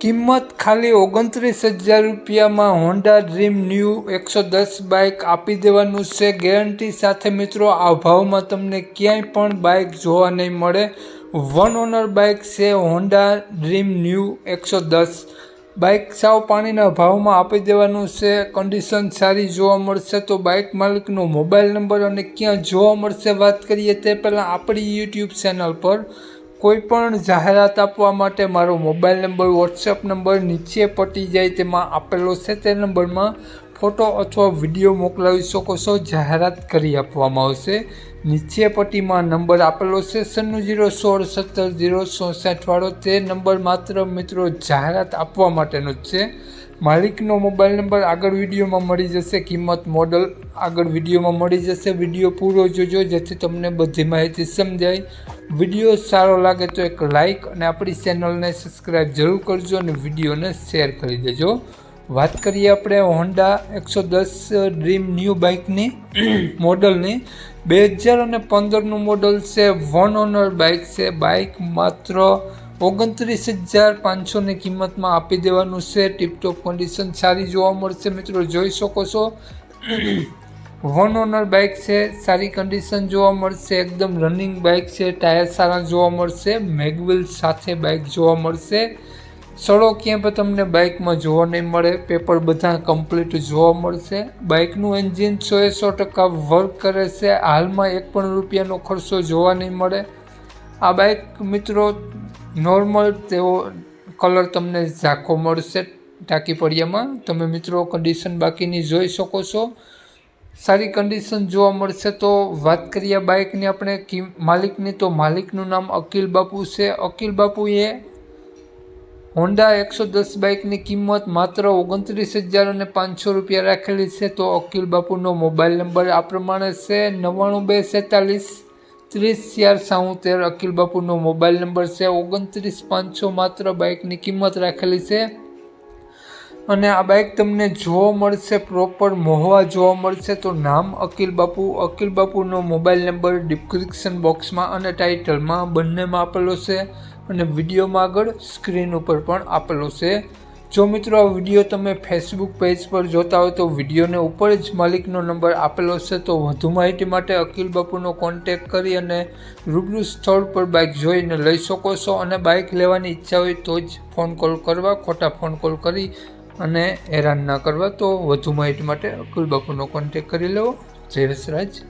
કિંમત ખાલી ઓગણત્રીસ હજાર રૂપિયામાં હોન્ડા ડ્રીમ ન્યૂ એકસો દસ બાઇક આપી દેવાનું છે. ગેરંટી સાથે મિત્રો, આ ભાવમાં તમને ક્યાંય પણ બાઇક જોવા નહીં મળે. વન ઓનર બાઇક છે હોન્ડા ડ્રીમ ન્યૂ એકસો દસ બાઇક સાવ પાણીના ભાવમાં આપી દેવાનું છે. કન્ડિશન સારી જોવા મળશે તો બાઇક માલિકનો મોબાઈલ નંબર અને ક્યાં જોવા મળશે વાત કરીએ તે પહેલાં આપણી યુટ્યુબ ચેનલ પર. કોઈ પણ જાહેરાત આપવા માટે મારો મોબાઈલ નંબર વોટ્સએપ નંબર નીચે પટી જાય તેમાં આપેલો છે તે નંબરમાં ફોટો અથવા વીડિયો મોકલાવી શકો છો. જાહેરાત કરી આપવામાં આવશે. નીચે પટ્ટીમાં નંબર આપેલો છે સન્નું જીરો સોળ સત્તર જીરો ચોસઠવાળો તે નંબર માત્ર મિત્રો જાહેરાત આપવા માટેનો જ છે. માલિકનો મોબાઈલ નંબર આગળ વિડીયોમાં મળી જશે કિંમત મોડલ આગળ વિડીયોમાં મળી જશે. વીડિયો પૂરો જોજો જેથી તમને બધી માહિતી સમજાય. વીડિયો સારો લાગે તો એક લાઇક અને આપણી ચેનલને સબસ્ક્રાઈબ જરૂર કરજો અને વિડીયોને શેર કરી દેજો. વાત કરીએ આપણે હોન્ડા એકસો દસ ડ્રીમ ન્યૂ બાઇકની મોડલની બે હજાર અને પંદરનું મોડલ છે વન ઓનર બાઇક છે. બાઇક માત્ર ઓગણત્રીસ હજાર પાંચસોની કિંમતમાં આપી દેવાનું છે. ટીપટોપ કન્ડિશન સારી જોવા મળશે. મિત્રો, જોઈ શકો છો. વન ઓનર બાઇક છે. સારી કન્ડિશન જોવા મળશે. એકદમ રનિંગ બાઇક છે. ટાયર સારા જોવા મળશે. મેગવિલ સાથે બાઇક જોવા મળશે. સડો ક્યાં પણ તમને બાઇકમાં જોવા નહીં મળે. પેપર બધા કમ્પ્લીટ જોવા મળશે. બાઇકનું એન્જિન સો એ સો ટકા વર્ક કરે છે. હાલમાં એક પણ રૂપિયાનો ખર્ચો જોવા નહીં મળે. આ બાઇક મિત્રો નોર્મલ તેવો કલર તમને ઝાંખો મળશે ટાંકી પડિયામાં. તમે મિત્રો કન્ડિશન બાકીની જોઈ શકો છો. સારી કન્ડિશન જોવા મળશે તો વાત કરીએ બાઇકની આપણે માલિકની. તો માલિકનું નામ અકિલ બાપુ છે. અકિલ બાપુએ હોન્ડા એકસો દસ બાઇકની કિંમત માત્ર ઓગણત્રીસ હજાર અને પાંચસો રૂપિયા રાખેલી છે. તો અકિલ બાપુનો મોબાઈલ નંબર આ પ્રમાણે છે નવ્વાણું બે સેતાલીસ. ત્રીસ ચાર સાઉતેર અકિલ બાપુનો મોબાઈલ નંબર છે. ઓગણત્રીસ પાંચસો માત્ર બાઇકની કિંમત રાખેલી છે. અને આ બાઇક તમને જોવા મળશે, પ્રોપર મોહવા જોવા મળશે. તો નામ અકિલ બાપુ. અકિલ બાપુનો મોબાઈલ નંબર ડિસ્ક્રિપ્શન બોક્સમાં અને ટાઇટલમાં બંનેમાં આપેલો છે. અને વિડીયોમાં આગળ સ્ક્રીન ઉપર પણ આપેલો છે. જો મિત્રો આ વીડિયો તમે ફેસબુક પેજ પર જોતા હોય તો વિડીયોને ઉપર જ માલિકનો નંબર આપેલો છે, તો વધુ માહિતી માટે અકિલ બાપુનો કોન્ટેક કરી અને રૂબરૂ સ્થળ પર બાઇક જોઈને લઈ શકો છો. અને બાઇક લેવાની ઈચ્છા હોય તો જ ફોન કોલ કરવા, ખોટા ફોન કોલ કરી અને હેરાન ના કરવા. તો વધુ માહિતી માટે અકુલ બાપુનો કોન્ટેક કરી લેવો. જય વસરાજ